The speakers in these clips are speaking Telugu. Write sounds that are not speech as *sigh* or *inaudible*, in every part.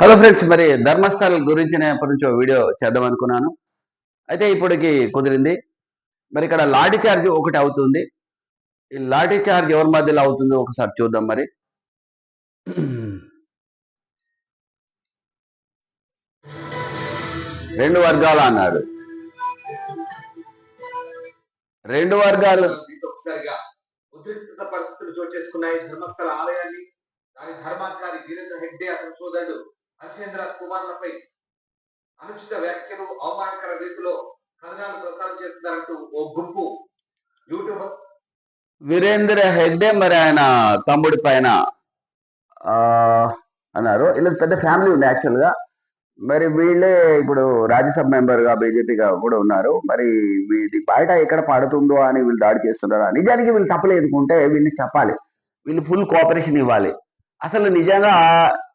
హలో ఫ్రెండ్స్ మరి ధర్మస్థల గురించి నేను ఎప్పటి నుంచో వీడియో చేద్దాం అనుకున్నాను. అయితే ఇప్పటికి కుదిరింది. మరి ఇక్కడ లాఠీ చార్జ్ ఒకటి అవుతుంది. ఈ లాఠీ చార్జ్ ఎవరి మధ్యలో అవుతుందో ఒకసారి చూద్దాం మరి. రెండు వర్గాలు అన్నాడు రెండు వర్గాలు. ఒకసారిగా ఉద్రిక్త పరిస్థితులు చోటు చేసుకున్నాయి. ధర్మస్థల ఆలయాన్ని దాని ధర్మాధికారి వీరేంద్ర హెగ్డే అతని సోదరుడు హర్షేంద్ర కుమార్లపై అనుచిత వ్యాఖ్యలు అవమానకర రీతిలో కథనాలు ప్రసారం చేస్తున్నారంటూ ఓ గుంపు. యూట్యూబ్ వీరేంద్ర హెగ్డే మరి ఆయన తమ్ముడి పైన? ఆ, అన్నారు. వీళ్ళకి పెద్ద ఫ్యామిలీ ఉంది యాక్చువల్గా మరి వీళ్ళే ఇప్పుడు రాజ్యసభ మెంబర్గా బీజేపీగా కూడా ఉన్నారు. మరి ఇది బయట ఎక్కడ పడుతుందో అని వీళ్ళు దాడి చేస్తున్నారా? నిజానికి వీళ్ళు తప్పలేదుకుంటే వీళ్ళని చెప్పాలి. వీళ్ళు ఫుల్ కోఆపరేషన్ ఇవ్వాలి. అసలు నిజంగా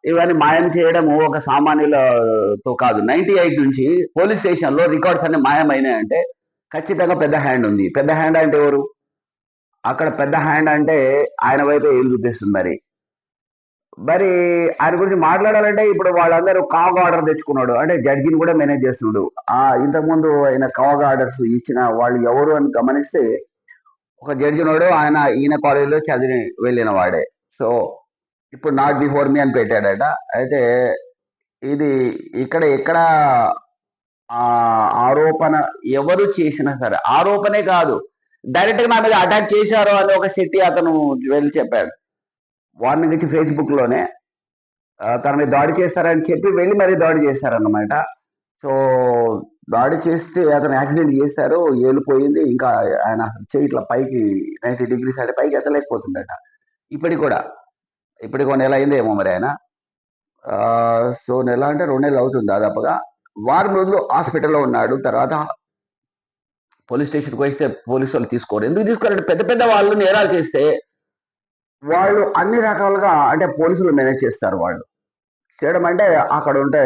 ఇవన్నీ మాయం చేయడం ఒక సామాన్యులతో కాదు. నైన్టీ ఎయిట్ నుంచి పోలీస్ స్టేషన్లో రికార్డ్స్ అన్ని మాయమైనాయంటే ఖచ్చితంగా పెద్ద హ్యాండ్ ఉంది. పెద్ద హ్యాండ్ అంటే ఎవరు? అక్కడ పెద్ద హ్యాండ్ అంటే ఆయన వైపే ఏం చూపిస్తుంది మరి? మరి ఆయన గురించి మాట్లాడాలంటే ఇప్పుడు వాళ్ళందరూ కాగ్ ఆర్డర్ తెచ్చుకున్నాడు. అంటే జడ్జిని కూడా మేనేజ్ చేస్తున్నాడు. ఆ ఇంతకుముందు ఆయన కాగ్ ఆర్డర్స్ ఇచ్చిన వాళ్ళు ఎవరు అని గమనిస్తే ఒక జడ్జినోడు ఆయన ఈయన కాలేజీలో చదివి వెళ్ళిన వాడే. సో ఇప్పుడు నాట్ బిఫోర్ మీ అని పెట్టాడట. అయితే ఇది ఇక్కడ ఎక్కడ ఆరోపణ ఎవరు చేసినా సరే ఆరోపణే కాదు. డైరెక్ట్గా నా మీద అటాక్ చేశారు అని ఒక శెట్టి అతను వెళ్ళి చెప్పాడు. వాడిని గురించి ఫేస్బుక్లోనే తన మీద దాడి చేస్తారని చెప్పి వెళ్ళి మరీ దాడి చేశారన్నమాట సో దాడి చేస్తే అతను యాక్సిడెంట్ చేశారు ఏలిపోయింది ఇంకా ఆయన అసలు చేయి ఇట్లా పైకి నైన్టీ డిగ్రీస్ అంటే పైకి ఎత్తలేకపోతుండట ఇప్పటికి కూడా. ఇప్పటికి ఒక నెల అయింది ఏమో మరి ఆయన. ఆ, సో నెల అంటే రెండు నెలలు అవుతుంది దాదాపుగా. వారం రోజులు హాస్పిటల్లో ఉన్నాడు. తర్వాత పోలీస్ స్టేషన్కి వస్తే పోలీసు వాళ్ళు తీసుకోరు. ఎందుకు తీసుకోరంటే పెద్ద పెద్ద వాళ్ళు నేరాలు చేస్తే వాళ్ళు అన్ని రకాలుగా అంటే పోలీసులు మేనేజ్ చేస్తారు వాళ్ళు. చేయడం అంటే అక్కడ ఉంటే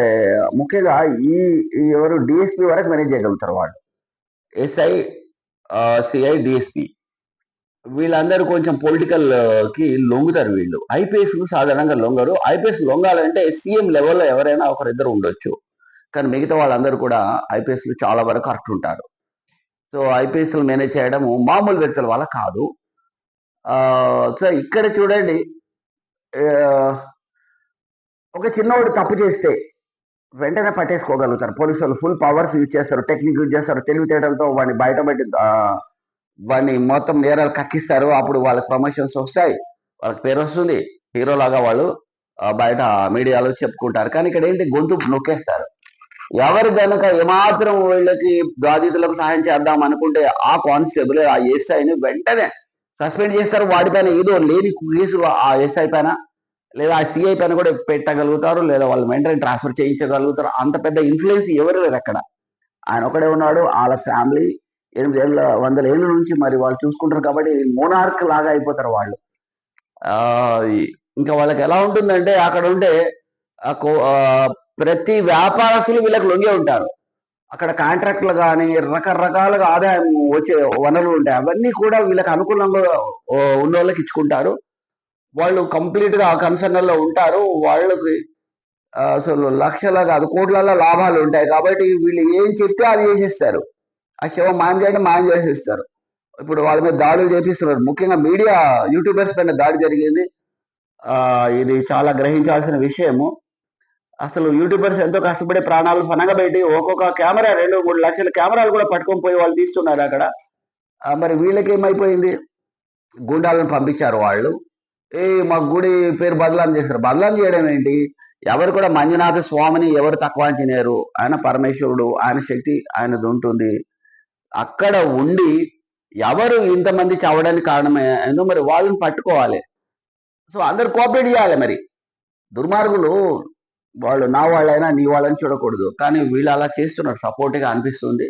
ముఖ్యంగా ఈ ఈ ఎవరు డిఎస్పీ వరకు మేనేజ్ చేయగలుగుతారు వాళ్ళు. SI CI DSP. వీళ్ళందరూ కొంచెం పొలిటికల్ uh, కి లొంగుతారు వీళ్ళు. ఐపీఎస్ సాధారణంగా లొంగరు. ఐపీఎస్ లొంగాలంటే సీఎం లెవెల్లో ఎవరైనా ఒకరిద్దరు ఉండొచ్చు. కానీ మిగతా వాళ్ళందరూ కూడా ఐపీఎస్లు చాలా వరకు కరెక్ట్ ఉంటారు. సో ఐపీఎస్లు మేనేజ్ చేయడం మామూలు వ్యక్తుల వల్ల కాదు. Uh, సో ఇక్కడ చూడండి uh, ఒక చిన్నవాడు తప్పు చేస్తే వెంటనే పట్టేసుకోగలుగుతారు. పోలీసు వాళ్ళు ఫుల్ పవర్స్ యూజ్ చేస్తారు టెక్నిక్ యూజ్ చేస్తారు తెలివితేటలతో వాడిని బయటపెట్టి వాడిని మొత్తం నేరాలు కక్కిస్తారు. అప్పుడు వాళ్ళకి ప్రమోషన్స్ వస్తాయి. వాళ్ళకి పేరు వస్తుంది. హీరో లాగా వాళ్ళు బయట మీడియాలో చెప్పుకుంటారు. కానీ ఇక్కడ ఏంటి? గొంతు నొక్కేస్తారు. ఎవరు కనుక ఏమాత్రం వీళ్ళకి బాధితులకు సహాయం చేద్దాం అనుకుంటే ఆ కానిస్టేబుల్ ఆ ఎస్ఐని వెంటనే సస్పెండ్ చేస్తారు. వాడిపైన ఏదో లేని కేసు ఆ ఎస్ఐ పైన లేదా ఆ సిఐ పైన కూడా పెట్టగలుగుతారు. లేదా వాళ్ళు వెంటనే ట్రాన్స్ఫర్ చేయించగలుగుతారు. అంత పెద్ద ఇన్ఫ్లుయెన్స్ ఎవరు లేరు అక్కడ. ఆయన ఒకడే ఉన్నాడు. వాళ్ళ ఫ్యామిలీ ఎనిమిది ఏళ్ళ వందల ఏళ్ళ నుంచి మరి వాళ్ళు చూసుకుంటారు కాబట్టి మోనార్క్ లాగా అయిపోతారు వాళ్ళు. ఆ, ఇంకా వాళ్ళకి ఎలా ఉంటుందంటే అక్కడ ఉంటే ఆ ఆ, ప్రతి వ్యాపారస్తులు వీళ్ళకి లొంగే ఉంటారు. అక్కడ కాంట్రాక్ట్లు కానీ రకరకాలుగా ఆదాయం వచ్చే వనరులు ఉంటాయి. అవన్నీ కూడా వీళ్ళకి అనుకూలంగా ఉన్న వాళ్ళకి ఇచ్చుకుంటారు. వాళ్ళు కంప్లీట్గా కన్సర్న్లో ఉంటారు. వాళ్ళకి ఆ, అసలు లక్షల కాదు కోట్లలో లాభాలు ఉంటాయి. కాబట్టి వీళ్ళు ఏం చెప్తే అది చేసేస్తారు. ఆ శవం మాయం చేయండి మాయం చేసేస్తారు. ఇప్పుడు వాళ్ళ మీద దాడులు చేపిస్తున్నారు. ముఖ్యంగా మీడియా యూట్యూబర్స్ పైన దాడి జరిగింది. ఇది చాలా గ్రహించాల్సిన విషయము. అసలు యూట్యూబర్స్ ఎంతో కష్టపడి ప్రాణాలు ఫనగబెట్టి ఒక్కొక్క కెమెరా రెండు మూడు లక్షల కెమెరాలు కూడా పట్టుకొని పోయి వాళ్ళు తీస్తున్నారు అక్కడ. మరి వీళ్ళకి ఏమైపోయింది గుండాలను పంపించారు వాళ్ళు. ఏ మా గుడి పేరు బదలాం చేశారు. బదలాం చేయడం ఏంటి? ఎవరు కూడా మంజునాథ స్వామిని ఎవరు తక్కువ అంచనేరు. ఆయన పరమేశ్వరుడు ఆయన శక్తి ఆయనది ఉంటుంది. అక్కడ ఉండి ఎవరు ఇంతమంది చావడానికి కారణమే? మరి వాళ్ళని పట్టుకోవాలి? సో అందరు కోఆపరేట్ చేయాలి మరి. దుర్మార్గులు వాళ్ళు నా వాళ్ళైనా నీ వాళ్ళని చూడకూడదు. కానీ వీళ్ళు అలా చేస్తున్నారు. సపోర్ట్గా అనిపిస్తుంది.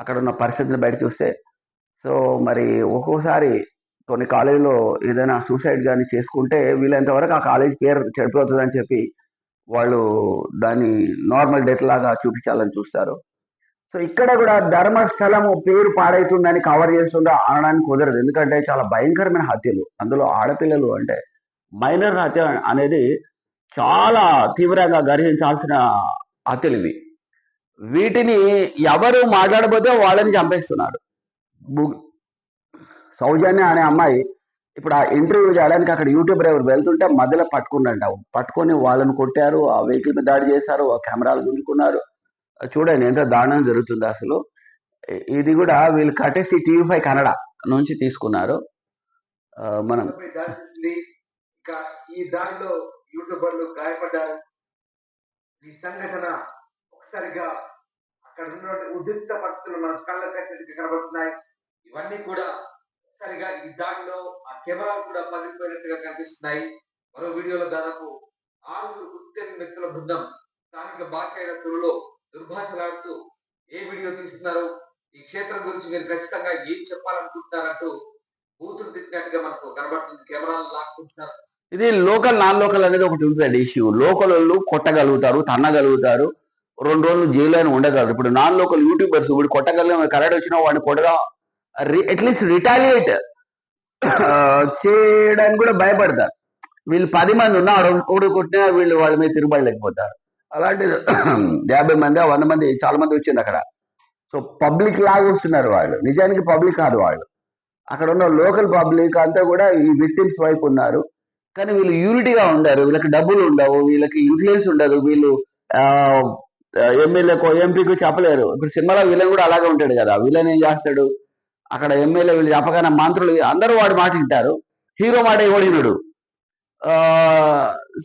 అక్కడ ఉన్న పరిస్థితిని బయట చూస్తే. సో మరి ఒక్కోసారి కొన్ని కాలేజీలో ఏదైనా సూసైడ్ కానీ చేసుకుంటే వీళ్ళంతవరకు ఆ కాలేజ్ పేరు చెడిపోతుందని చెప్పి వాళ్ళు దాన్ని నార్మల్ డెత్ లాగా చూపించాలని చూస్తారు. సో ఇక్కడ కూడా ధర్మస్థలము పేరు పాడైతుందని కవర్ చేస్తుందా అనడానికి కుదరదు. ఎందుకంటే చాలా భయంకరమైన హత్యలు. అందులో ఆడపిల్లలు అంటే మైనర్ హత్య అనేది చాలా తీవ్రంగా గర్హించాల్సిన హత్యలు ఇవి. వీటిని ఎవరు మాట్లాడబోతే వాళ్ళని చంపేస్తున్నారు. సౌజన్య అనే అమ్మాయి ఇప్పుడు ఆ ఇంటర్వ్యూ చేయడానికి అక్కడ యూట్యూబర్ ఎవరు వెళ్తుంటే మధ్యలో పట్టుకున్నంట పట్టుకొని వాళ్ళని కొట్టారు ఆ వెహికల్ మీద దాడి చేశారు ఆ కెమెరాలు గుంజుకున్నారు. చూడండి ఎంత దారుణం జరుగుతుంది అసలు. ఇది కూడా వీళ్ళు కట్టేసి టీవీ ఫైవ్ కన్నడ నుంచి తీసుకున్నారు. మనం ఇంకా ఈ దానిలో యూట్యూబర్లు గాయపడ్డారు. ఈ సంఘటన ఒకసారిగా అక్కడ ఉన్నటువంటి ఉద్రిక్త పరిస్థితులు మన కళ్ళ కట్టినట్టు కనబడుతున్నాయి ఇవన్నీ కూడా ఒకసారిగా ఈ దాడిలో ఆ కెమెరా కూడా పగిలిపోయినట్టుగా కనిపిస్తున్నాయి. మరో వీడియోలో దాదాపు ఆరుగురు గుర్తెరిగిన వ్యక్తుల బృందం స్థానిక భాష అయిన తెలుగులో దుర్భాషలాడుతూ ఏ వీడియో తీస్తున్నారు? ఈ క్షేత్రం గురించి మీరు ఖచ్చితంగా ఏం చెప్పాలనుకుంటున్నారంటూ బూతులు తిట్టినట్టుగా మనకు కనబడుతుంది. కెమెరాలు లాక్కుంటున్నారు. ఇది లోకల్ నాన్ లోకల్ అనేది ఒకటి ఉంటుంది ఇష్యూ లోకల్ వాళ్ళు కొట్టగలుగుతారు తన్నగలుగుతారు రెండు రోజులు జైలు అని ఉండగలరు. ఇప్పుడు నాన్ లోకల్ యూట్యూబర్స్ ఇప్పుడు కొట్టగలిగిన కరెక్ట్ వచ్చినా వాడిని కొట్టగా అట్లీస్ట్ రిటాలియేట్ చేయడానికి కూడా భయపడతారు. వీళ్ళు పది మంది ఉన్నారు ఒకటి కొట్టినా వీళ్ళు వాళ్ళ మీద తిరగబడలేకపోతారు అలాంటి *clears throat* యాభై మంది వంద మంది చాలా మంది వచ్చింది అక్కడ. సో పబ్లిక్ లాగా వస్తున్నారు వాళ్ళు. నిజానికి పబ్లిక్ కాదు వాళ్ళు. అక్కడ ఉన్న లోకల్ పబ్లిక్ అంతా కూడా ఈ విక్టిమ్స్ వైపు ఉన్నారు. కానీ వీళ్ళు యూనిటీగా ఉండారు. వీళ్ళకి డబ్బులు ఉండవు. వీళ్ళకి ఇన్ఫ్లుయెన్స్ ఉండదు. వీళ్ళు ఎమ్మెల్యేకో ఎంపీకి చెప్పలేరు. ఇప్పుడు సినిమాలో వీళ్ళని కూడా అలాగే ఉంటాడు కదా. వీళ్ళని ఏం చేస్తాడు? అక్కడ ఎమ్మెల్యే వీళ్ళు చెప్పగానే మంత్రులు అందరూ వాడి మాట వింటారు. హీరో మాట ఎవడినడు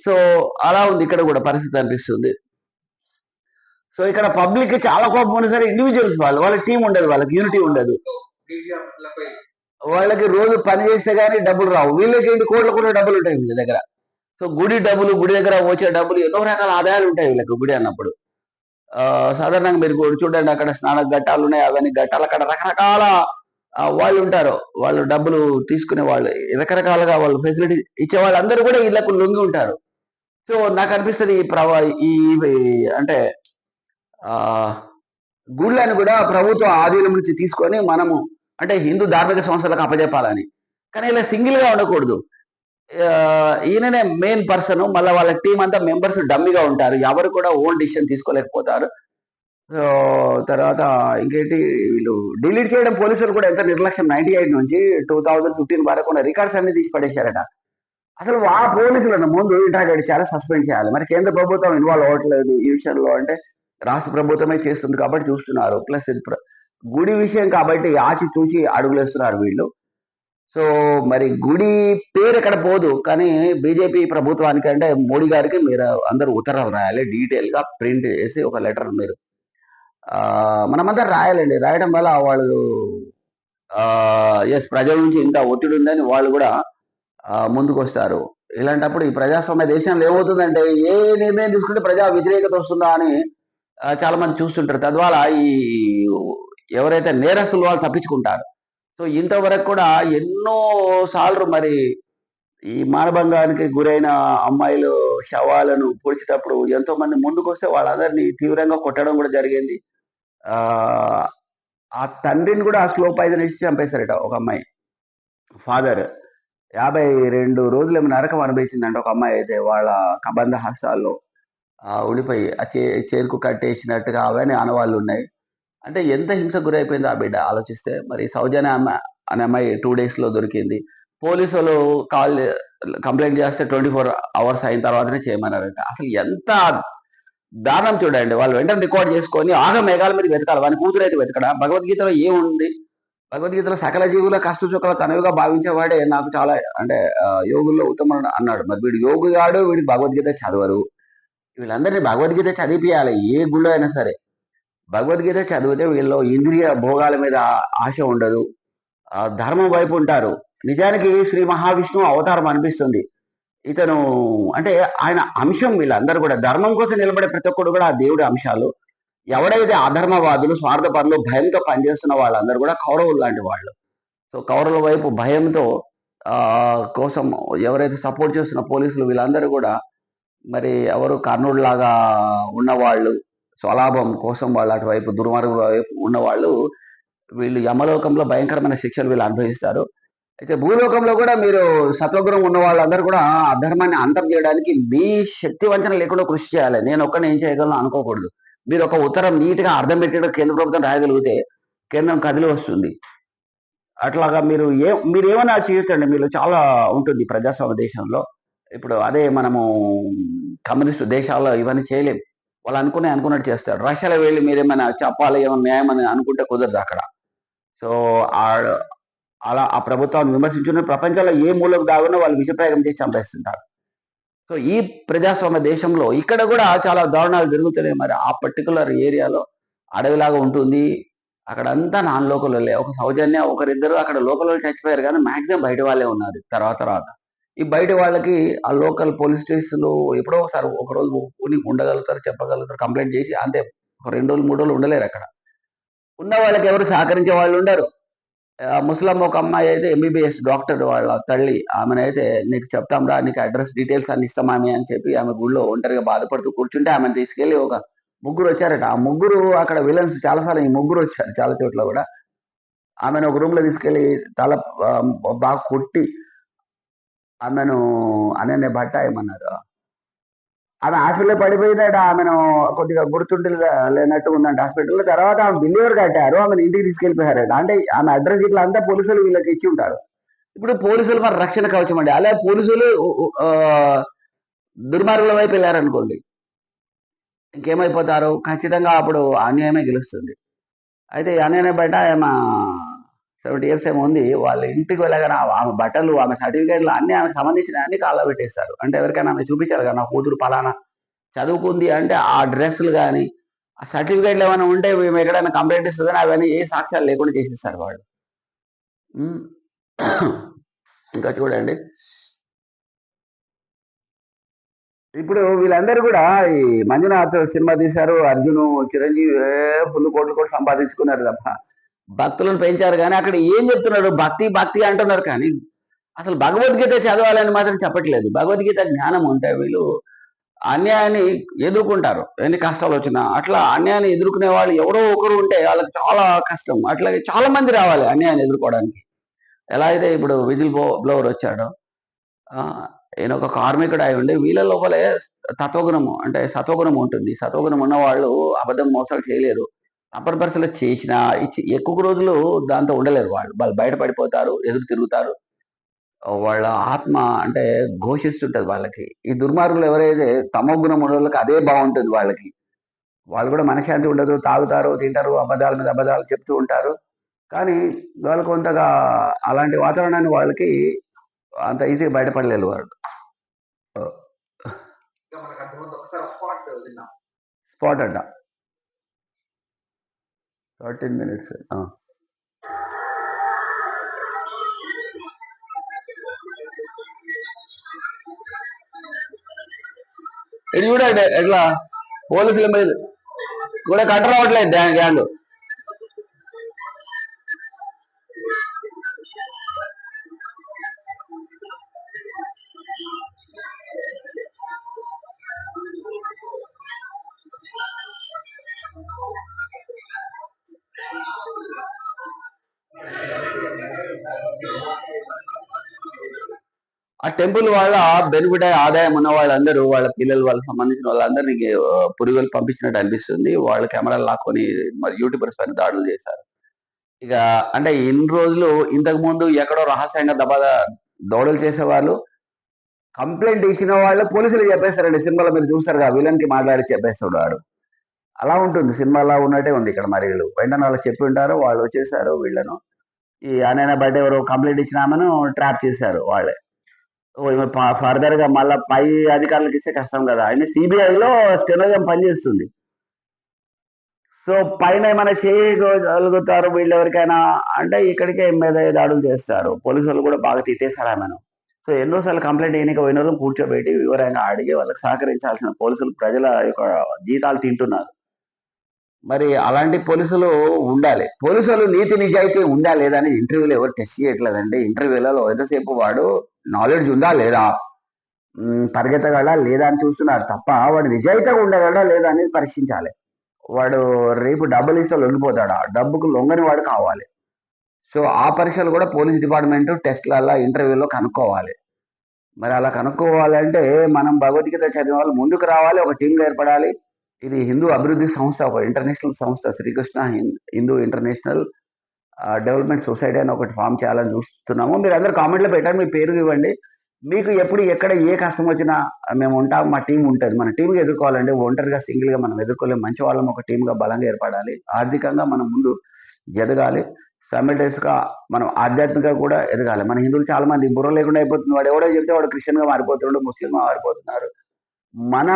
సో అలా ఉంది ఇక్కడ కూడా పరిస్థితి అనిపిస్తుంది. సో ఇక్కడ పబ్లిక్ చాలా కోపం ఉన్నా సరే ఇండివిజువల్స్ వాళ్ళు వాళ్ళ టీం ఉండదు వాళ్ళకి యూనిటీ ఉండదు. వాళ్ళకి రోజు పని చేస్తే గానీ డబ్బులు రావు. వీళ్ళకి ఏంటి కోట్ల కూడా డబ్బులు ఉంటాయి వీళ్ళ దగ్గర. సో గుడి డబ్బులు గుడి దగ్గర వచ్చే డబ్బులు ఎన్నో రకాల ఆదాయాలు ఉంటాయి వీళ్ళకి గుడి అన్నప్పుడు. సాధారణంగా మీరు కూడా చూడండి అక్కడ స్నాన ఘట్టాలు ఉన్నాయి అవన్నీ ఘట్టాలు అక్కడ రకరకాల వాళ్ళు ఉంటారు. వాళ్ళు డబ్బులు తీసుకునే వాళ్ళు రకరకాలుగా వాళ్ళు ఫెసిలిటీ ఇచ్చే వాళ్ళందరూ కూడా ఇళ్ళకు లొంగి ఉంటారు. సో నాకు అనిపిస్తుంది ఈ ప్రవా ఈ అంటే ఆ గుళ్ళని కూడా ప్రభుత్వ ఆధీనం నుంచి తీసుకొని మనము అంటే హిందూ ధార్మిక సంస్థలకు అప్పజెప్పాలని. కానీ ఇలా సింగిల్గా ఉండకూడదు ఈయననే మెయిన్ పర్సన్ మళ్ళీ వాళ్ళ టీం అంతా మెంబర్స్ డమ్మిగా ఉంటారు. ఎవరు కూడా ఓన్ డిసిషన్ తీసుకోలేకపోతారు. తర్వాత ఇంకేంటి వీళ్ళు డిలీట్ చేయడం పోలీసులు కూడా ఎంత నిర్లక్ష్యం. నైన్టీ ఎయిట్ నుంచి టూ థౌజండ్ ఫిఫ్టీన్ వరకు ఉన్న రికార్డ్స్ అన్ని తీసి పడేశారట. అసలు ఆ పోలీసులను ముందు ఇంటాగడి చాలా సస్పెండ్ చేయాలి. మరి కేంద్ర ప్రభుత్వం ఇన్వాల్వ్ అవ్వట్లేదు ఈ విషయంలో అంటే రాష్ట్ర ప్రభుత్వమే చేస్తుంది కాబట్టి చూస్తున్నారు. ప్లస్ ఇది గుడి విషయం కాబట్టి ఆచి చూచి అడుగులేస్తున్నారు వీళ్ళు. సో మరి గుడి పేరు ఎక్కడ పోదు కానీ బీజేపీ ప్రభుత్వానికి అంటే మోడీ గారికి మీరు అందరూ ఉత్తరాలు రాయాలి. డీటెయిల్గా ప్రింట్ చేసి ఒక లెటర్ మీరు మనమంతా రాయాలండి. రాయడం వల్ల వాళ్ళు ఎస్ ప్రజల నుంచి ఇంత ఒత్తిడి ఉందని వాళ్ళు కూడా ముందుకు వస్తారు ఇలాంటప్పుడు ఈ ప్రజాస్వామ్య దేశంలో ఏమవుతుందంటే ఏ నిర్ణయం తీసుకుంటే ప్రజా వ్యతిరేకత వస్తుందా అని చాలా మంది చూస్తుంటారు. తద్వారా ఈ ఎవరైతే నేరస్తులు వాళ్ళు తప్పించుకుంటారు. సో ఇంతవరకు కూడా ఎన్నో సార్లు మరి ఈ మానభంగానికి గురైన అమ్మాయిలు శవాలను పూడ్చేటప్పుడు ఎంతో మంది ముందుకు వస్తే వాళ్ళందరినీ తీవ్రంగా కొట్టడం కూడా జరిగింది. ఆ తండ్రిని కూడా ఆ స్లో పాయిజన్ ఇచ్చి చంపేశారట ఒక అమ్మాయి. ఫాదర్ యాభై రెండు రోజులు నరకం అనిపించిందంట ఒక అమ్మాయి అయితే వాళ్ళ కబంధ హస్తాల్లో. ఉండిపోయి చే చేరుకు కట్టేసినట్టుగా అవన్నీ ఆనవాళ్ళు ఉన్నాయి. అంటే ఎంత హింస గురైపోయిందో ఆ బిడ్డ ఆలోచిస్తే మరి సౌజన్య అమ్మ అనే అమ్మాయి టూ డేస్లో దొరికింది. పోలీసు పోలీసులు కాల్ కంప్లైంట్ చేస్తే ట్వంటీ ఫోర్ అవర్స్ అయిన తర్వాతనే చేయమన్నారంట. అసలు ఎంత దారుణం చూడండి. వాళ్ళు వెంటనే రికార్డ్ చేసుకొని ఆగ మేఘాల మీద వెతకాలి. వాని కూతురు అయితే వెతకడా? భగవద్గీతలో ఏముంది? భగవద్గీతలో సకల జీవుల కష్ట సుఖాల తనవిగా భావించేవాడే నాకు చాలా అంటే యోగుల్లో ఉత్తమం అన్నాడు. మరి వీడు యోగుగాడు వీడికి భగవద్గీత చదవరు. వీళ్ళందరినీ భగవద్గీత చదివిపియాలి. ఏ గుళ్ళో అయినా సరే. భగవద్గీత చదివితే వీళ్ళు ఇంద్రియ భోగాల మీద ఆశ ఉండదు. ధర్మం వైపు ఉంటారు. నిజానికి శ్రీ మహావిష్ణువు అవతారం అనిపిస్తుంది. ఇతను అంటే ఆయన అంశం వీళ్ళందరూ కూడా ధర్మం కోసం నిలబడే ప్రతి ఒక్కడు కూడా ఆ దేవుడి అంశాలు. ఎవడైతే అధర్మవాదులు స్వార్థపరులు భయంతో పనిచేస్తున్న వాళ్ళందరూ కూడా కౌరవులు లాంటి వాళ్ళు. సో కౌరవుల వైపు భయంతో ఆ కోసం ఎవరైతే సపోర్ట్ చేస్తున్న పోలీసులు వీళ్ళందరూ కూడా మరి ఎవరు కర్ణుడిలాగా ఉన్నవాళ్ళు స్వలాభం కోసం వాళ్ళు అటువైపు దుర్మార్గుల వైపు ఉన్నవాళ్ళు వీళ్ళు యమలోకంలో భయంకరమైన శిక్షలు వీళ్ళు అనుభవిస్తారు. అయితే భూలోకంలో కూడా మీరు సత్వగుణం ఉన్న వాళ్ళందరూ కూడా ఆ ధర్మాన్ని అంతం చేయడానికి మీ శక్తి వంచన లేకుండా కృషి చేయాలి. నేను ఒక్కనే ఏం చేయగలను అనుకోకూడదు. మీరు ఒక ఉత్తరం నీట్గా అర్థం పెట్టడం కేంద్ర ప్రభుత్వం రాయగలిగితే కేంద్రం కదిలి వస్తుంది. అట్లాగా మీరు ఏ మీరు ఏమైనా చేయొచ్చండి. మీరు చాలా ఉంటుంది ప్రజాస్వామ్య దేశంలో. ఇప్పుడు అదే మనము కమ్యూనిస్ట్ దేశాల్లో ఇవన్నీ చేయలేము వాళ్ళు అనుకునే అనుకున్నట్టు చేస్తారు. రష్యాలో వెళ్ళి మీరు ఏమైనా చెప్పాలి ఏమైనా న్యాయం అని అనుకుంటే కుదరదు అక్కడ. సో ఆ- అలా ఆ ప్రభుత్వాన్ని విమర్శించిన ప్రపంచంలో ఏ మూలకు దాగున్నా వాళ్ళు విషప్రయోగం చేసి చంపేస్తుంటారు. సో ఈ ప్రజాస్వామ్య దేశంలో ఇక్కడ కూడా చాలా దారుణాలు జరుగుతున్నాయి. మరి ఆ పర్టికులర్ ఏరియాలో అడవిలాగా ఉంటుంది. అక్కడ అంతా నాన్ లోకల్ ఒక సౌజన్య ఒకరిద్దరు అక్కడ లోకల్ చచ్చిపోయారు కానీ మాక్సిమం బయట వాళ్ళే ఉన్నారు తర్వాత తర్వాత. ఈ బయట వాళ్ళకి ఆ లోకల్ పోలీస్ స్టేషన్లో ఎప్పుడో ఒకసారి ఒక రోజు ఉండగలుగుతారు చెప్పగలుగుతారు కంప్లైంట్ చేసి అంతే. ఒక రెండు రోజులు మూడు రోజులు ఉండలేరు అక్కడ. ఉన్న వాళ్ళకి ఎవరు సహకరించే వాళ్ళు ఉండరు. ముసలమ్మ ఒక అమ్మాయి అయితే ఎంబీబీఎస్ డాక్టర్ వాళ్ళ తల్లి. ఆమెనైతే నీకు చెప్తాం రా నీకు అడ్రస్ డీటెయిల్స్ అన్ని ఇస్తాం ఆమె అని చెప్పి ఆమె గుళ్ళో ఒంటరిగా బాధపడుతూ కూర్చుంటే ఆమెను తీసుకెళ్ళి ఒక ముగ్గురు వచ్చారట. ఆ ముగ్గురు అక్కడ విలన్స్ చాలాసార్లు ఈ ముగ్గురు వచ్చారు చాలా చోట్ల కూడా. ఆమెను ఒక రూమ్లో తీసుకెళ్ళి తల బాగా కొట్టి ఆమెను అననే బట్ట ఏమన్నారు? ఆమె హాస్పిటల్లో పడిపోయిందట ఆమెను కొద్దిగా గుర్తుండి లేనట్టు ఉందంట హాస్పిటల్లో. తర్వాత ఆమె బిల్లు కట్టారు ఆమెను ఇంటికి తీసుకెళ్ళిపోయారట అంటే ఆమె అడ్రస్ ఇట్లా అంతా పోలీసులు వీళ్ళకి ఇచ్చి ఉంటారు. ఇప్పుడు పోలీసులు మరి రక్షణ కవచం అండి అలా పోలీసులు దుర్మార్గుల వైపు వెళ్ళారనుకోండి ఇంకేమైపోతారు? ఖచ్చితంగా అప్పుడు అన్యాయమే గెలుస్తుంది. అయితే ఈ అన్యాయం బయట ఆమె సెవెంటీ ఇయర్స్ ఏమో ఉంది. వాళ్ళ ఇంటికి వెళ్ళగానే ఆమె బట్టలు ఆమె సర్టిఫికేట్లు అన్ని ఆమెకు సంబంధించిన అన్ని కాళ్ళ పెట్టేస్తారు అంటే ఎవరికైనా ఆమె చూపించాలి కదా నా కూతురు పలానా చదువుకుంది అంటే ఆ డ్రెస్సులు కానీ ఆ సర్టిఫికేట్లు ఏమైనా ఉంటే మేము ఎక్కడైనా కంప్లైంట్ ఇస్తుందని అవన్నీ ఏ సాక్ష్యాలు లేకుండా చేసేస్తారు వాళ్ళు. ఇంకా చూడండి. ఇప్పుడు వీళ్ళందరూ కూడా ఈ మంజునాథ్ సినిమా తీశారు అర్జును చిరంజీవి ఫుల్ కోట్లు కూడా సంపాదించుకున్నారు తప్ప. భక్తులను పెంచారు కానీ అక్కడ ఏం చెప్తున్నాడు? భక్తి భక్తి అంటున్నారు కానీ అసలు భగవద్గీత చదవాలని మాత్రం చెప్పట్లేదు. భగవద్గీత జ్ఞానం ఉంటే వీళ్ళు అన్యాయాన్ని ఎదుర్కొంటారు. ఎన్ని కష్టాలు వచ్చినా అట్లా అన్యాయాన్ని ఎదుర్కొనే వాళ్ళు ఎవరో ఒకరు ఉంటే వాళ్ళకి చాలా కష్టం. అట్లాగే చాలా మంది రావాలి అన్యాయాన్ని ఎదుర్కోవడానికి. ఎలా అయితే ఇప్పుడు విజిల్ బ్లోవర్ వచ్చాడో ఆ, ఈయన ఒక కార్మికుడు అయి ఉండి వీళ్ళ లోపలే తత్వగుణము అంటే సత్వగుణం ఉంటుంది. సత్వగుణం ఉన్న వాళ్ళు అబద్ధం మోసాలు చేయలేరు. తప్పని పరిస్థితుల్లో చేసిన ఇచ్చి ఎక్కువ రోజులు దాంతో ఉండలేరు వాళ్ళు. వాళ్ళు బయట పడిపోతారు ఎదురు తిరుగుతారు. వాళ్ళ ఆత్మ అంటే ఘోషిస్తుంటది వాళ్ళకి. ఈ దుర్మార్గులు ఎవరైతే తమో గుణం వాళ్ళకి అదే బాగుంటుంది వాళ్ళకి. వాళ్ళు కూడా మనశ్శాంతి ఉండదు తాగుతారు తింటారు అబద్ధాల మీద అబద్ధాలు చెప్తూ ఉంటారు. కానీ వాళ్ళు కొంతగా అలాంటి వాతావరణాన్ని వాళ్ళకి అంత ఈజీగా బయటపడలేరు వాళ్ళు. స్పాట్ విన్నాం. స్పాట్ అడ్డ థర్టీన్ మినిట్స్ ఇది చూడండి ఎట్లా పోలీసుల మీద కూడా కట్టర్ అవ్వట్లేదు గ్యాంగ్ గ్యాంగ్ వాళ్ళ బెనిఫిట్ ఆదాయం ఉన్న వాళ్ళందరూ వాళ్ళ పిల్లలు వాళ్ళకి సంబంధించిన వాళ్ళందరినీ పురుగులు పంపించినట్టు అనిపిస్తుంది. వాళ్ళ కెమెరాలు లాక్కొని మరి యూట్యూబర్స్ పైన దాడులు చేశారు. ఇక అంటే ఇన్ని రోజులు ఇంతకు ముందు ఎక్కడో రహస్యంగా దబా దౌడలు చేసేవాళ్ళు కంప్లైంట్ ఇచ్చిన వాళ్ళు పోలీసులు చెప్పేస్తారండి. సినిమాలో మీరు చూస్తారు కదా విలన్కి మాట్లాడి చెప్పేస్తాడు వాడు అలా ఉంటుంది. సినిమా అలా ఉన్నట్టే ఉంది ఇక్కడ మరి. వీళ్ళు వెంటనే వాళ్ళు చెప్పి ఉంటారు వాళ్ళు వచ్చేసారు వీళ్ళను. ఈ అనైనా బయట ఎవరో కంప్లైంట్ ఇచ్చిన ఆమెను ట్రాప్ చేశారు వాళ్ళే. ఫర్దర్గా మళ్ళా పై అధికారులకు ఇస్తే కష్టం కదా. ఆయన సిబిఐలో స్టెనోజం పనిచేస్తుంది. సో పైన ఏమైనా చేయగలుగుతారు వీళ్ళు ఎవరికైనా అంటే ఇక్కడికే మీద దాడులు చేస్తారు. పోలీసులు కూడా బాగా తిట్టేశారు ఆమెను. సో ఎన్నోసార్లు కంప్లైంట్ అయినాక పోయిన రోజు కూర్చోబెట్టి వివరంగా అడిగి వాళ్ళకి సహకరించాల్సిన పోలీసులు ప్రజల యొక్క జీతాలు తింటున్నారు. మరి అలాంటి పోలీసులు ఉండాలి. పోలీసులు నీతి నిజాయితీ ఉండాలి. లేదా అని ఇంటర్వ్యూలో ఎవరు టెస్ట్ చేయట్లేదండి. ఇంటర్వ్యూలలో ఎంతసేపు వాడు నాలెడ్జ్ ఉందా? లేదా? పరిగెత్తగలడా? లేదా అని చూస్తున్నారు. తప్ప వాడు నిజాయితీగా ఉండగలడా? లేదా అనేది పరీక్షించాలి. వాడు రేపు డబ్బులు ఇస్తే లొంగిపోతాడా? డబ్బుకు లొంగని వాడు కావాలి. సో ఆ పరీక్షలు కూడా పోలీస్ డిపార్ట్మెంట్ టెస్ట్లలో ఇంటర్వ్యూలో కనుక్కోవాలి. మరి అలా కనుక్కోవాలంటే మనం భగవద్గీత చదివిన వాళ్ళు ముందుకు రావాలి ఒక టీంలో ఏర్పడాలి. ఇది హిందూ అభివృద్ధి సంస్థ ఒక ఇంటర్నేషనల్ సంస్థ. Srikrishna Hindu international development society అని ఒకటి ఫామ్ చేయాలని చూస్తున్నాము. మీరు అందరు కామెంట్లో పెట్టండి మీ పేరు ఇవ్వండి. మీకు ఎప్పుడు ఎక్కడ ఏ కష్టం వచ్చినా మేము ఉంటాం మా టీం ఉంటుంది. మన టీంగా ఎదుర్కోవాలంటే ఒంటరిగా సింగిల్గా మనం ఎదుర్కోలేము. మంచి వాళ్ళం ఒక టీంగా బలంగా ఏర్పడాలి. ఆర్థికంగా మనం ముందు ఎదగాలి. simultaneous గా మనం ఆధ్యాత్మికంగా కూడా ఎదగాలి. మన హిందువులు చాలా మంది బుర్ర లేకుండా అయిపోతుంది. వాడు ఎవడో చెప్తే వాడు క్రిస్టియన్గా మారిపోతున్నాడు ముస్లింగా మారిపోతున్నారు. మన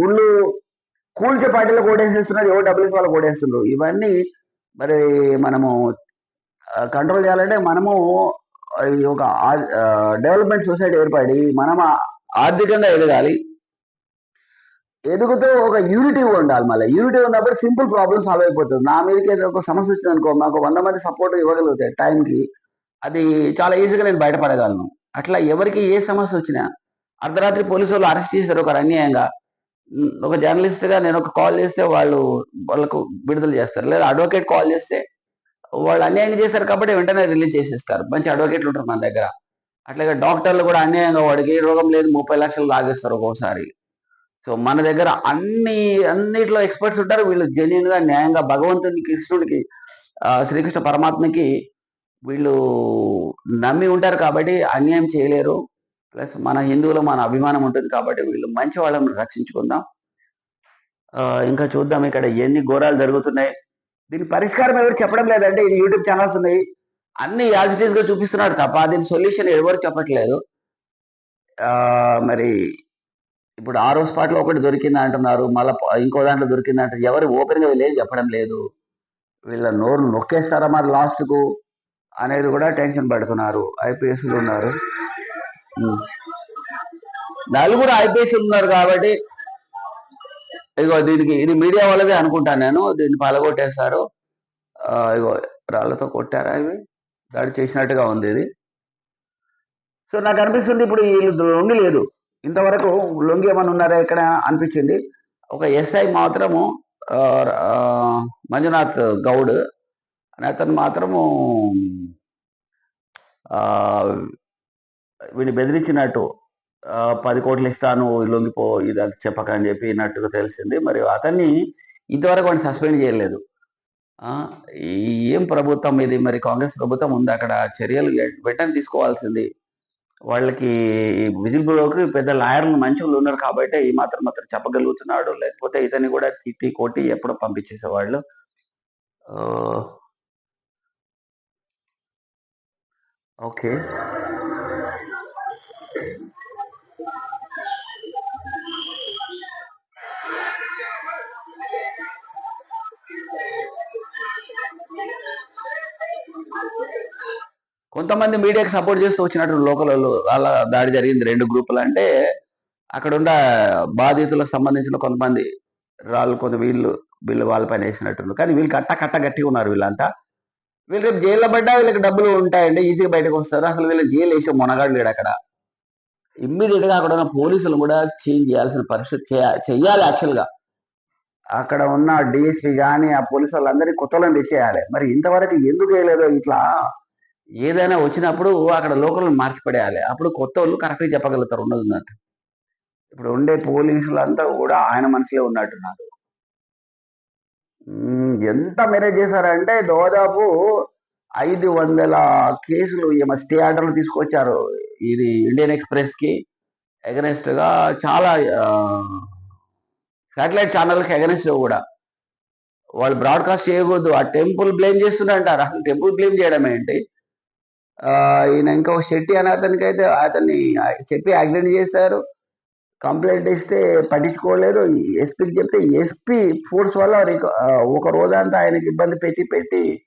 గుళ్ళు కూల్చే పార్టీలో కోటేసేస్తున్నారు ఎవరు డబ్బులు వాళ్ళు కోటేస్తున్నారు ఇవన్నీ మరి మనము కంట్రోల్ చేయాలంటే మనము ఒక డెవలప్మెంట్ సొసైటీ ఏర్పడి మనం ఆర్థికంగా ఎదగాలి. ఎదుగుతూ ఒక యూనిటీ ఉండాలి మళ్ళీ. యూనిటీ ఉన్నప్పుడు సింపుల్ ప్రాబ్లమ్ సాల్వ్ అయిపోతుంది. నా మీదకి ఏదో ఒక సమస్య వచ్చింది అనుకో మాకు వంద మంది సపోర్ట్ ఇవ్వగలుగుతాయి టైంకి అది చాలా ఈజీగా నేను బయటపడగలను. అట్లా ఎవరికి ఏ సమస్య వచ్చినా అర్ధరాత్రి పోలీసు వాళ్ళు అరెస్ట్ చేశారు ఒక అన్యాయంగా ఒక జర్నలిస్ట్గా నేను ఒక కాల్ చేస్తే వాళ్ళు వాళ్ళకు విడుదల చేస్తారు. లేదా అడ్వకేట్ కాల్ చేస్తే వాళ్ళు అన్యాయం చేశారు కాబట్టి వెంటనే రిలీజ్ చేసేస్తారు. మంచి అడ్వకేట్లు ఉంటారు మన దగ్గర. అట్లాగే డాక్టర్లు కూడా అన్యాయంగా వాడికి ఏ రోగం లేదు ముప్పై లక్షలు లాగేస్తారు ఒక్కోసారి. సో మన దగ్గర అన్ని అన్నిట్లో ఎక్స్పర్ట్స్ ఉంటారు. వీళ్ళు జెన్యున్గా న్యాయంగా భగవంతునికి కృష్ణుడికి శ్రీకృష్ణ పరమాత్మకి వీళ్ళు నమ్మి ఉంటారు కాబట్టి అన్యాయం చేయలేరు. ప్లస్ మన హిందువులు మన అభిమానం ఉంటుంది కాబట్టి వీళ్ళు మంచి వాళ్ళని రక్షించుకుందాం. ఇంకా చూద్దాం ఇక్కడ ఎన్ని ఘోరాలు జరుగుతున్నాయి. దీని పరిష్కారం ఎవరు చెప్పడం లేదంటే ఇది యూట్యూబ్ ఛానల్స్ ఉన్నాయి. అన్ని యాజిటీస్గా చూపిస్తున్నారు తప్ప దీని సొల్యూషన్ ఎవరు చెప్పట్లేదు. మరి ఇప్పుడు ఆరో స్పాట్లో ఒకటి దొరికింది అంటున్నారు. మళ్ళీ ఇంకో దాంట్లో దొరికింది అంటారు. ఎవరు ఓపెన్గా వీళ్ళేం చెప్పడం లేదు. వీళ్ళ నోరు నొక్కేస్తారా మరి లాస్ట్కు? అనేది కూడా టెన్షన్ పడుతున్నారు. ఐపీఎస్లు ఉన్నారు. నలుగురు ఐపీఎస్ ఉన్నారు కాబట్టి ఇగో దీనికి ఇది మీడియా వాళ్ళదే అనుకుంటాను నేను. దీన్ని పలగొట్టేశారు. ఇగో రాళ్ళతో కొట్టారా ఇవి? దాడి చేసినట్టుగా ఉంది ఇది. సో నాకు అనిపిస్తుంది ఇప్పుడు వీళ్ళు లొంగి లేదు. ఇంతవరకు లొంగి ఏమన్నా ఉన్నారా ఇక్కడ అనిపించింది? ఒక ఎస్ఐ మాత్రము మంజునాథ్ గౌడ్ అని అతను మాత్రము వీడిని బెదిరించినట్టు పది కోట్లు ఇస్తాను లొంగిపో ఇది అది చెప్పక అని చెప్పినట్టుగా తెలిసింది. మరి అతన్ని ఇంతవరకు వాడిని సస్పెండ్ చేయలేదు. ఏం ప్రభుత్వం ఇది? మరి కాంగ్రెస్ ప్రభుత్వం ఉంది అక్కడ చర్యలు వెంటనే తీసుకోవాల్సింది. వాళ్ళకి విజిల్ బ్లోకి పెద్ద లాయర్లు మంచి వాళ్ళు ఉన్నారు కాబట్టి ఈ మాత్రం మాత్రం చెప్పగలుగుతున్నాడు. లేకపోతే ఇతన్ని కూడా తిట్టి కొట్టి ఎప్పుడో పంపించేసేవాళ్ళు ఓకే. కొంతమంది మీడియాకి సపోర్ట్ చేస్తూ వచ్చినట్టు లోకల్ అలా దాడి జరిగింది. రెండు గ్రూపులు అంటే అక్కడున్న బాధితులకు సంబంధించిన కొంతమంది రాళ్ళు కొంత వీళ్ళు వీళ్ళు వాళ్ళపైన వేసినట్టు కానీ వీళ్ళు కట్ట కట్ట గట్టిగా ఉన్నారు వీళ్ళంతా. వీళ్ళు రేపు జైల్లో పడ్డా వీళ్ళకి డబ్బులు ఉంటాయండి ఈజీగా బయటకు వస్తారు. అసలు వీళ్ళు జైలు వేసే మొనగాడు లేడు అక్కడ. ఇమ్మీడియట్గా అక్కడ ఉన్న పోలీసులు కూడా చేంజ్ చేయాల్సిన పరిస్థితి చేయ- చెయ్యాలి యాక్చువల్గా. అక్కడ ఉన్న డిఎస్పీ కానీ ఆ పోలీసు వాళ్ళందరినీ కొత్త వాళ్ళని తెచ్చేయాలి. మరి ఇంతవరకు ఎందుకు వేయలేదో ఇట్లా? ఏదైనా వచ్చినప్పుడు అక్కడ లోకల్ మార్చిపడేయాలి. అప్పుడు కొత్త వాళ్ళు కరెక్ట్గా చెప్పగలుగుతారు ఉన్నది ఉన్నట్టు. ఇప్పుడు ఉండే పోలీసులంతా కూడా ఆయన మనసులో ఉన్నట్టున్నారు. ఎంత మేనేజ్ చేశారంటే దాదాపు ఐదు వందల కేసులు ఏమో స్టే ఆర్డర్లు తీసుకొచ్చారు. ఇది ఇండియన్ ఎక్స్ప్రెస్కి అగనెస్ట్గా చాలా శాటిలైట్ ఛానల్కి అగనెస్ట్ కూడా. వాళ్ళు బ్రాడ్కాస్ట్ చేయకూడదు. ఆ టెంపుల్ బ్లేమ్ చేస్తుందంటారు. అసలు టెంపుల్ బ్లేమ్ చేయడం ఏంటి? ఈయన ఇంకా శెట్టి అని అతనికి అయితే అతన్ని చెప్పి యాక్సిడెంట్ చేశారు. కంప్లైంట్ ఇస్తే పట్టించుకోలేదు. ఎస్పీకి చెప్తే ఎస్పీ ఫోర్స్ వల్ల రిక- ఒక రోజంతా ఆయనకి ఇబ్బంది పెట్టి పెట్టి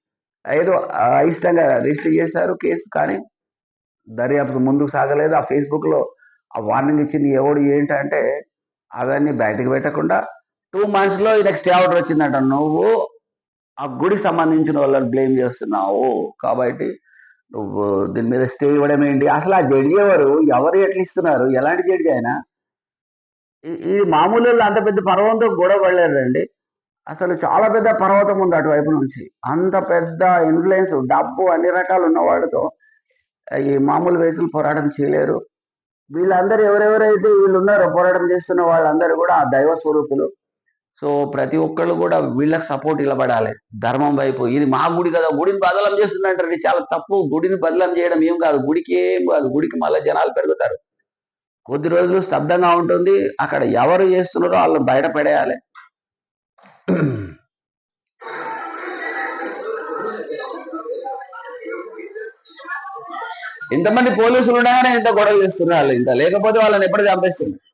ఏదో అయిష్టంగా రిజిస్టర్ చేశారు కేసు. కానీ దర్యాప్తు ముందుకు సాగలేదు. ఆ ఫేస్బుక్లో ఆ వార్నింగ్ ఇచ్చింది ఎవడు ఏంటంటే అవన్నీ బయటకు పెట్టకుండా టూ మంత్స్లో లో స్టే ఆర్డర్ వచ్చిందంట. నువ్వు ఆ గుడికి సంబంధించిన వాళ్ళని బ్లేమ్ చేస్తున్నావు కాబట్టి నువ్వు దీని మీద స్టే ఇవ్వడం ఏంటి? అసలు ఆ జడ్జి ఎవరు? ఎవరు ఎట్లా ఇస్తున్నారు? ఎలాంటి జడ్జి అయినా? ఈ- ఈ మామూలు వాళ్ళు అంత పెద్ద పర్వంతో గొడవ పడలేదండి. అసలు చాలా పెద్ద పర్వతం ఉంది అటువైపు నుంచి. అంత పెద్ద ఇన్ఫ్లుయెన్స్ డబ్బు అన్ని రకాలు ఉన్న ఈ మామూలు వ్యక్తులు పోరాటం చేయలేరు. వీళ్ళందరూ ఎవరెవరైతే వీళ్ళు ఉన్నారో పోరాటం చేస్తున్న వాళ్ళందరూ కూడా ఆ దైవ స్వరూపులు. సో ప్రతి ఒక్కళ్ళు కూడా వీళ్ళకి సపోర్ట్ నిలబడాలి. ధర్మం వైపు. ఇది మా గుడి కదా. గుడిని బదలం చేస్తుందంటారు. ఇది చాలా తప్పు. గుడిని బదలం చేయడం ఏం కాదు. గుడికి ఏం కాదు. గుడికి మళ్ళీ జనాలు పెరుగుతారు. కొద్ది రోజులు స్తబ్దంగా ఉంటుంది. అక్కడ ఎవరు చేస్తున్నారో వాళ్ళు బయట పడేయాలి. ఇంతమంది పోలీసులు ఉండగానే ఇంత గొడవ చేస్తున్నారు వాళ్ళు ఇంత. లేకపోతే వాళ్ళని ఎప్పుడు చంపేస్తున్నారు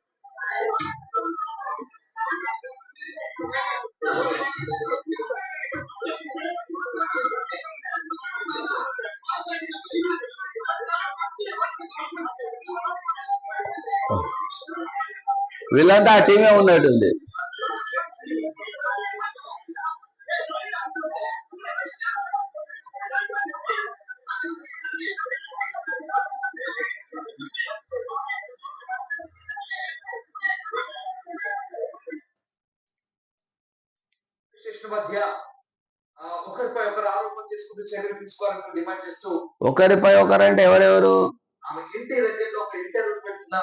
వీళ్ళంతా ఆ టీమే ఉన్నట్టుంది. మధ్య ఒకరిపై ఒకరు ఆరోపణ చేసుకుంటూ చర్యలు తీసుకోవాలని డిమాండ్ చేస్తూ ఒకరిపై ఒకరంటే ఎవరెవరు? ఆమె ఇంటి దగ్గరలో ఒక ఇంటర్వ్యూ పెడుతున్న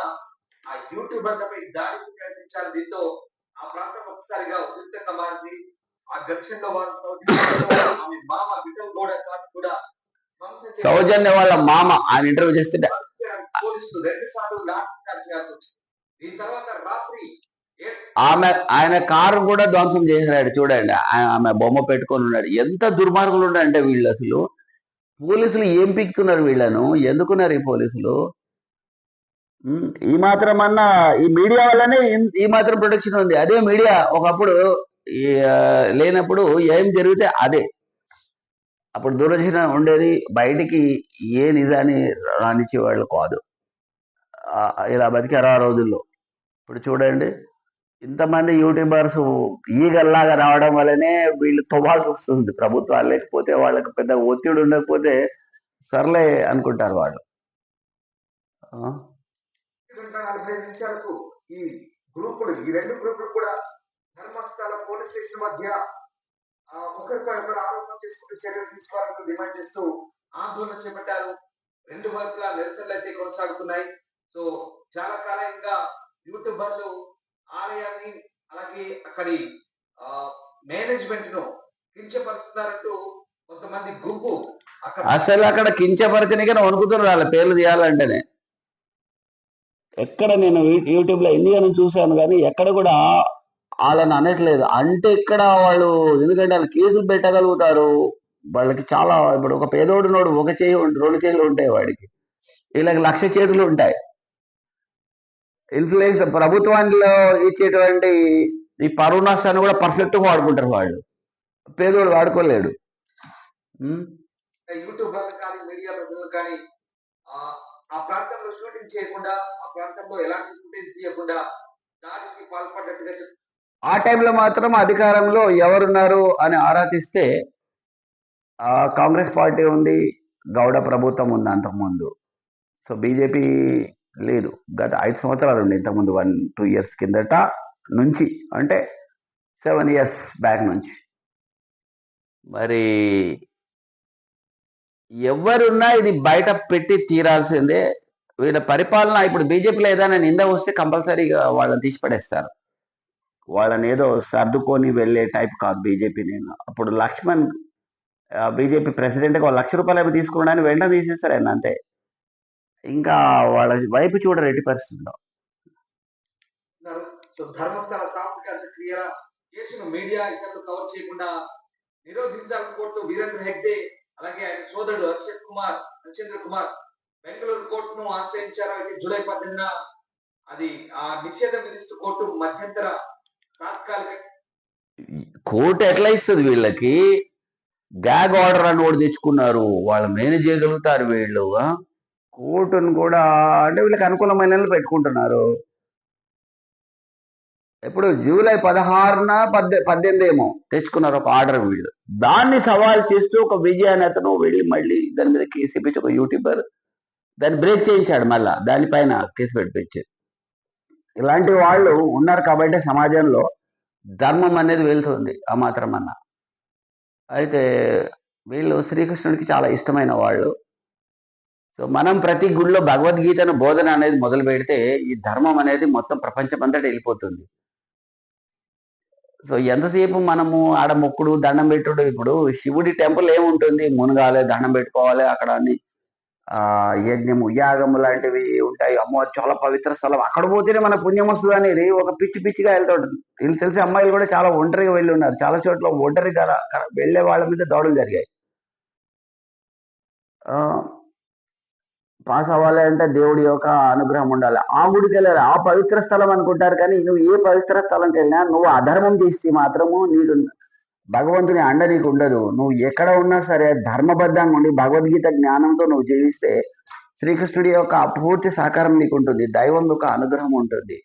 ఆ యూట్యూబర్లపై దాడికి ప్రయత్నించారు దీంతో ఆ ప్రాంతం ఒకసారిగా ఉద్రిక్తంగా మారింది. ఆ ఘర్షణలో వారు ఆమె మామ విఠల్ గౌడ కూడా. సౌజన్య వాళ్ళ మామ ఆయన ఇంటర్వ్యూ చేస్తుంటే పోలీసులు రెండు సార్లు లాఠీ చార్జ్ చేయాల్సి వచ్చింది. దీని తర్వాత రాత్రి ఆమె ఆయన కారు కూడా ధ్వంసం చేసినాడు చూడండి. ఆ- ఆమె బొమ్మ పెట్టుకొని ఉన్నాడు. ఎంత దుర్మార్గులు ఉన్నారంటే వీళ్ళు అసలు. పోలీసులు ఏం పీకుతున్నారు వీళ్ళను? ఎందుకున్నారు ఈ పోలీసులు? ఈ మాత్రం అన్నా ఈ మీడియా వల్లనే ఈ మాత్రం ప్రొటెక్షన్ ఉంది. అదే మీడియా ఒకప్పుడు లేనప్పుడు ఏం జరిగితే అదే. అప్పుడు దూరదర్శన ఉండేది బయటికి ఏ నిజాన్ని రాణించేవాళ్ళు కాదు. ఇలా బతికారు ఆ రోజుల్లో. ఇప్పుడు చూడండి ఇంతమంది యూట్యూబర్స్ ఈగల్లాగా రావడం వల్లనే వీళ్ళు తవ్వాల్సి వస్తుంది. ప్రభుత్వాలు లేకపోతే వాళ్ళకి పెద్ద ఒత్తిడి ఉండకపోతే సర్లే అనుకుంటారు వాళ్ళు. నలభై నిమిషాలకు ఈ గ్రూపులు ఈ రెండు గ్రూపులు కూడా ధర్మస్థల పోలీస్ స్టేషన్ మధ్య ఆ, ఒకరిపై ఒకరు ఆరోపణ చేసుకుంటూ చర్యలు తీసుకోవాలని డిమాండ్ చేస్తూ ఆందోళన చేపట్టారు. రెండు వైపులా నిరసనలు అయితే కొనసాగుతున్నాయి. సో చాలా కాలంగా యూట్యూబర్లు ఆలయాన్ని అలాగే అక్కడి మేనేజ్మెంట్ను కించపరుస్తున్నారంటూ కొంతమంది గుంపు అక్కడ అసలు అక్కడ కించపరచనికనే వణుకుతున్నారు వాళ్ళ పేర్లు తీయాలంటేనే. ఎక్కడ నేను యూట్యూబ్లో ఇండియాను చూశాను కానీ ఎక్కడ కూడా వాళ్ళని అనట్లేదు. అంటే ఇక్కడ వాళ్ళు ఎందుకంటే వాళ్ళు కేసులు పెట్టగలుగుతారు. వాళ్ళకి చాలా ఇప్పుడు ఒక పేదోడు నోడు ఒక చేయి రెండు చేతులు ఉంటాయి వాడికి. వీళ్ళకి లక్ష చేతులు ఉంటాయి. ఇన్ఫ్లుయెన్స్ ప్రభుత్వంలో ఇచ్చేటువంటి ఈ పరువు నష్టాన్ని కూడా పర్ఫెక్ట్గా వాడుకుంటారు వాళ్ళు. పేదోడు వాడుకోలేడు. ఉం? యూట్యూబర్లు కానీ మీడియా ప్రజలు కానీ ఆ, ప్రాంతంలో షూటింగ్ చేయకుండా ఆ ప్రాంతంలో ఎలాంటి ఫుటేజ్ తీయకుండా దాడికి పాల్పడ్డట్టుగా ఆ టైంలో మాత్రం అధికారంలో ఎవరున్నారు అని ఆరా తీస్తే ఆ, కాంగ్రెస్ పార్టీ ఉంది గౌడ ప్రభుత్వం ఉంది అంతకుముందు. సో బీజేపీ లేదు. గత ఐదు సంవత్సరాలు ఉంది ఇంతకుముందు వన్ టూ ఇయర్స్ కిందట నుంచి అంటే సెవెన్ ఇయర్స్ బ్యాక్ నుంచి. మరి ఎవరున్నా ఇది బయట పెట్టి తీరాల్సిందే. వీళ్ళ పరిపాలన ఇప్పుడు బీజేపీలో ఏదైనా నింద వస్తే కంపల్సరీగా వాళ్ళని తీసి పడేస్తారు. వాళ్ళని ఏదో సర్దుకొని వెళ్ళే టైప్ కాదు బీజేపీ నేను. అప్పుడు లక్ష్మణ్ బీజేపీ ప్రెసిడెంట్గా ఒక లక్ష రూపాయలు తీసుకున్నాడని వెంటనే తీసేస్తారు ఆయన అంతే. ఇంకా వాళ్ళ వైపు చూడరు ఎట్టి పరిస్థితుల్లో. ధర్మస్థల సాంస్కృతిక క్రియల కేసును మీడియా ఇతరులు కవర్ చేయకుండా నిరోధించాలని కోరుతూ వీరేంద్ర హెగ్డే అలాగే ఆయన సోదరుడు హర్షత్ కుమార్ హర్షేంద్ర కుమార్ బెంగళూరు కోర్టును ఆశ్రయించారు. అయితే జూలై పద్దెనిమిదిన అది ఆ నిషేధం విధిస్తూ కోర్టు మధ్యంతర తాత్కాలిక కోర్టు ఎట్లా ఇస్తుంది వీళ్ళకి? గ్యాగ్ ఆర్డర్ అని కూడా తెచ్చుకున్నారు. వాళ్ళు మేనేజ్ చేయగలుగుతారు వీళ్ళు? కోర్టును కూడా అంటే వీళ్ళకి అనుకూలమైన పెట్టుకుంటున్నారు. ఇప్పుడు జూలై పదహారున పద్దె పద్దెనిమిది ఏమో తెచ్చుకున్నారు ఒక ఆర్డర్ వీళ్ళు. దాన్ని సవాల్ చేస్తూ ఒక విజయాన్ని అతను వెళ్ళి మళ్ళీ దాని మీద కేసు ఇప్పించి ఒక యూట్యూబర్ దాన్ని బ్రేక్ చేయించాడు మళ్ళా. దానిపైన కేసు పెట్టించి ఇలాంటి వాళ్ళు ఉన్నారు కాబట్టి సమాజంలో ధర్మం అనేది వెళ్తుంది ఆ మాత్రం అన్న. అయితే వీళ్ళు శ్రీకృష్ణుడికి చాలా ఇష్టమైన వాళ్ళు. సో మనం ప్రతి గుడిలో భగవద్గీతను బోధన అనేది మొదలు పెడితే ఈ ధర్మం అనేది మొత్తం ప్రపంచమంతటా వెళ్ళిపోతుంది. సో ఎంతసేపు మనము ఆడ మొక్కుడు దండం పెట్టుడు? ఇప్పుడు శివుడి టెంపుల్ ఏముంటుంది? మునగాలి దండం పెట్టుకోవాలి. అక్కడ అన్ని ఆ యజ్ఞము యాగము లాంటివి ఉంటాయి. అమ్మో చాలా పవిత్ర స్థలం. అక్కడ పోతేనే మన పుణ్యం వస్తుంది అనేది ఒక పిచ్చి పిచ్చిగా వెళ్తాడు వీళ్ళు తెలిసి అమ్మాయిలు కూడా చాలా ఒంటరిగా వెళ్ళి ఉన్నారు. చాలా చోట్ల ఒంటరిగా వెళ్ళే వాళ్ళ మీద దాడులు జరిగాయి. ఆ, పాస్ అవ్వాలి అంటే దేవుడి యొక్క అనుగ్రహం ఉండాలి. ఆ గుడికి వెళ్ళాలి. ఆ పవిత్ర స్థలం అనుకుంటారు కానీ నువ్వు ఏ పవిత్ర స్థలంకి వెళ్ళినా నువ్వు అధర్మం చేస్తే మాత్రము నీకు భగవంతుని అండ నీకు ఉండదు. నువ్వు ఎక్కడ ఉన్నా సరే ధర్మబద్ధంగా ఉండి భగవద్గీత జ్ఞానంతో నువ్వు జీవిస్తే శ్రీకృష్ణుడి యొక్క పూర్తి సహకారం నీకు ఉంటుంది. దైవం యొక్క అనుగ్రహం ఉంటుంది.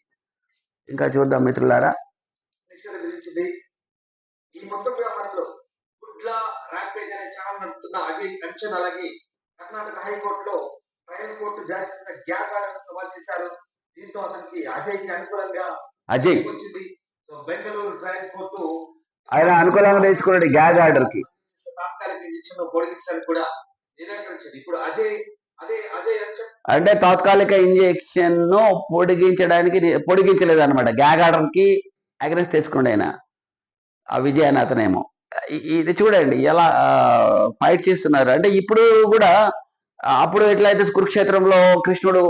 ఇంకా చూద్దాం మిత్రులారా. ఈ మొత్తం వ్యవహారంలో గుడ్ల అనే ఛానల్ నడుపుతున్న అజయ్ కంచన్ అలాగే కర్ణాటక హైకోర్టులో ట్రయల్ కోర్టు సవాల్ చేశారు. దీంతో అతనికి అజయ్కి అనుకూలంగా అజయ్. వచ్చింది. సో బెంగళూరు ట్రయల్ కోర్టు ఆయన అనుకూలంగా గ్యాగ్ ఆర్డర్కి తాత్కాలిక ఇంజక్షన్ పొడిగించాలని కూడా నిరాకరించింది. ఇప్పుడు అజయ్ అదే అజయ్ అని చెప్పి అంటే తాత్కాలిక ఇంజెక్షన్ను పొడిగించడానికి పొడిగించలేదు అనమాట గ్యాగ్ ఆర్డర్కి అగ్రెస్ తీసుకుండే ఆయన. ఆ విజయ్ అని అతనేమో ఇది చూడండి ఎలా ఫైట్ చేస్తున్నారు. అంటే ఇప్పుడు కూడా అప్పుడు ఎట్లయితే కురుక్షేత్రంలో కృష్ణుడు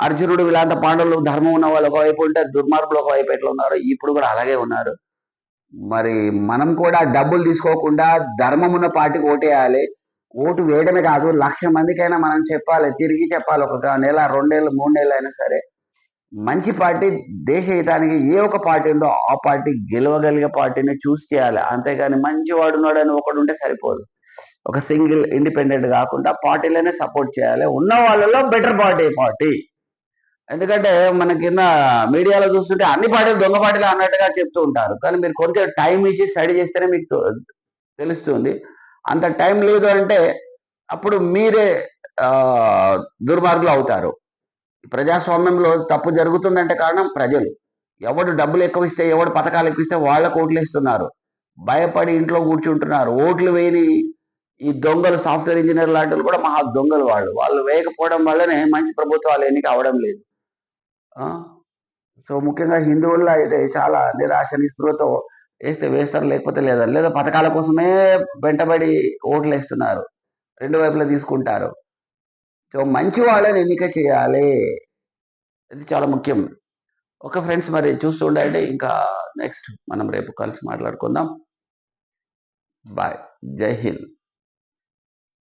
అర్జునుడు వీళ్ళంతా పాండవులు ధర్మం ఉన్న వాళ్ళు ఒకవైపు ఉంటే దుర్మార్గులు ఒకవైపు ఎట్లా ఉన్నారు ఇప్పుడు కూడా అలాగే ఉన్నారు. మరి మనం కూడా డబ్బులు తీసుకోకుండా ధర్మం ఉన్న పార్టీకి ఓటేయాలి. ఓటు వేయడమే కాదు లక్ష మందికైనా మనం చెప్పాలి తిరిగి చెప్పాలి ఒక నెల రెండేళ్ళు మూడేళ్ళు అయినా సరే. మంచి పార్టీ దేశ హితానికి ఏ ఒక పార్టీ ఉందో ఆ పార్టీ గెలవగలిగే పార్టీని చూస్ చేయాలి. అంతేగాని మంచి వాడు ఉన్నాడని ఒకడు ఉంటే సరిపోదు. ఒక సింగిల్ ఇండిపెండెంట్ కాకుండా పార్టీలనే సపోర్ట్ చేయాలి. ఉన్న వాళ్ళలో బెటర్ పార్టీ పార్టీ. ఎందుకంటే మన కింద మీడియాలో చూస్తుంటే అన్ని పార్టీలు దొంగ పార్టీలు అన్నట్టుగా చెప్తూ ఉంటారు. కానీ మీరు కొంచెం టైం ఇచ్చి స్టడీ చేస్తేనే మీకు తెలుస్తుంది. అంత టైం లేదు అంటే అప్పుడు మీరే దుర్మార్గులు అవుతారు. ప్రజాస్వామ్యంలో తప్పు జరుగుతుందంటే కారణం ప్రజలు. ఎవడు డబ్బులు ఎక్కువ ఇస్తే ఎవడు పథకాలు ఎక్కువ ఇస్తే వాళ్ళకు ఓట్లు ఇస్తున్నారు భయపడి ఇంట్లో కూర్చుంటున్నారు. ఓట్లు వేయని ఈ దొంగలు సాఫ్ట్వేర్ ఇంజనీర్ లాంటి కూడా మహా దొంగలు వాళ్ళు. వాళ్ళు వేయకపోవడం వల్లనే మంచి ప్రభుత్వాలు ఎన్నిక అవడం లేదు. సో ముఖ్యంగా హిందువుల్లో అయితే చాలా నిరాశ నిస్పృహతో వేస్తే వేస్తారు లేకపోతే లేదని. లేదా పథకాల కోసమే వెంటబడి ఓట్లు వేస్తున్నారు. రెండు వైపులా తీసుకుంటారు. సో మంచి వాళ్ళని ఎన్నిక చేయాలి. ఇది చాలా ముఖ్యం. ఓకే ఫ్రెండ్స్ మరి చూస్తుండే ఇంకా నెక్స్ట్ మనం రేపు కలిసి మాట్లాడుకుందాం. బాయ్. జై హింద్.